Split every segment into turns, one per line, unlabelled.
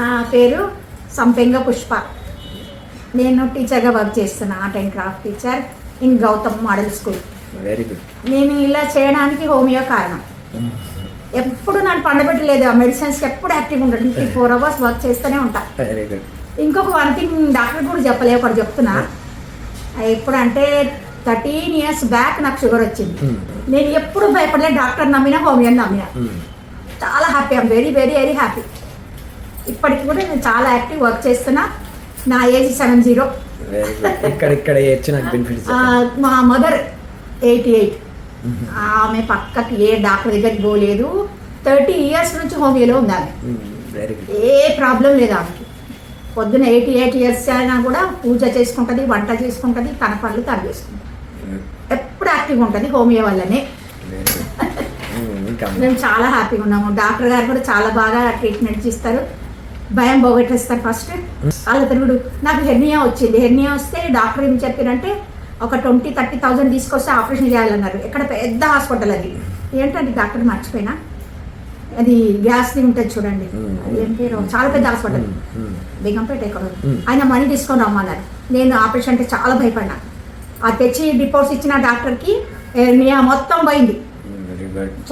నా పేరు సంపెంగ పుష్ప. నేను టీచర్గా వర్క్ చేస్తున్నా art and craft teacher in Gautam model school.
Very good
నేను ఇలా చేయడానికి హోమియో కారణం. ఎప్పుడు నన్ను పండబెట్టలేదు ఆ మెడిసిన్స్కి ఎప్పుడు యాక్టివ్ ఉంటాడు ఇంటికి ఫోర్ అవర్స్ వర్క్ చేస్తూనే ఉంటా.
వెరీ గుడ్
ఇంకొక వన్ థింగ్ డాక్టర్ కూడా చెప్పలే ఒకటి చెప్తున్నా. ఎప్పుడు అంటే థర్టీన్ ఇయర్స్ బ్యాక్ నాకు షుగర్ వచ్చింది.
Hmm.
నేను ఎప్పుడు భయపడలే డాక్టర్ నమ్మినా హోమియో నమ్మినా. చాలా happy I'm very very very happy. ఇప్పటికి కూడా నేను చాలా యాక్టివ్ వర్క్ చేస్తున్నా. నా ఏజ్ సెవెన్ జీరో.
ఇక్కడ
మా మదర్ ఎయిటీ ఎయిట్. ఆమె పక్కకి ఏ డాక్టర్ దగ్గరికి పోలేదు. థర్టీ ఇయర్స్ నుంచి హోమియోలో ఉంది ఆమె.
గుడ్
ఏ ప్రాబ్లం లేదు ఆమెకి. పొద్దున ఎయిటీ ఎయిట్ ఇయర్స్ అయినా కూడా పూజ చేసుకుంటుంది వంట చేసుకుంటుంది తన పనులు తను చేసుకుంటుంది. ఎప్పుడు యాక్టివ్గా ఉంటుంది హోమియో వల్లనే.
ఇంకా
మేము చాలా హ్యాపీగా ఉన్నాము. డాక్టర్ గారు కూడా చాలా బాగా ట్రీట్మెంట్ ఇస్తారు. భయం పోగొట్టేస్తారు ఫస్ట్ వాళ్ళ తిరుగుడు నాకు హెర్నియా వచ్చింది. హెర్నియా వస్తే డాక్టర్ ఏం చెప్పారంటే ఒక ట్వంటీ థర్టీ థౌజండ్ తీసుకొస్తే ఆపరేషన్ చేయాలన్నారు. ఇక్కడ పెద్ద హాస్పిటల్ అది. ఏంటంటే డాక్టర్ మర్చిపోయినా. అది గ్యాస్ది ఉంటుంది చూడండి. అది ఏం పేరు? చాలా పెద్ద హాస్పిటల్. బేగంపేట ఎక్కడ. ఆయన మనీ తీసుకొని రమ్మన్నారు. నేను ఆపరేషన్ అంటే చాలా భయపడినా ఆ తెచ్చి రిపోర్ట్స్ ఇచ్చిన డాక్టర్కి హెర్నియా మొత్తం పోయింది.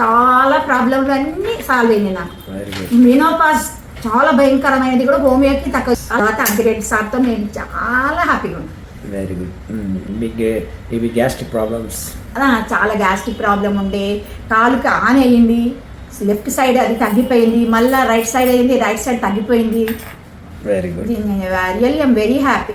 చాలా ప్రాబ్లంలు అన్నీ సాల్వ్ అయినాయి నాకు. మినోపాస్ చాలా భయంకరమైనది కూడా హోమియోకి తక్కువ తర్వాత అంకిరెడ్డి సార్తో నేను చాలా హ్యాపీగా ఉన్నాను
వెరీ గుడ్ మీకు ఇవి గ్యాస్ట్రిక్ ప్రాబ్లమ్స్
చాలా గ్యాస్ట్రిక్ ప్రాబ్లం ఉండే. కాలుకి ఆన్ అయ్యింది. లెఫ్ట్ సైడ్ అది తగ్గిపోయింది. మళ్ళీ రైట్ సైడ్ అయ్యింది రైట్ సైడ్ తగ్గిపోయింది.
Very good
really I'm very happy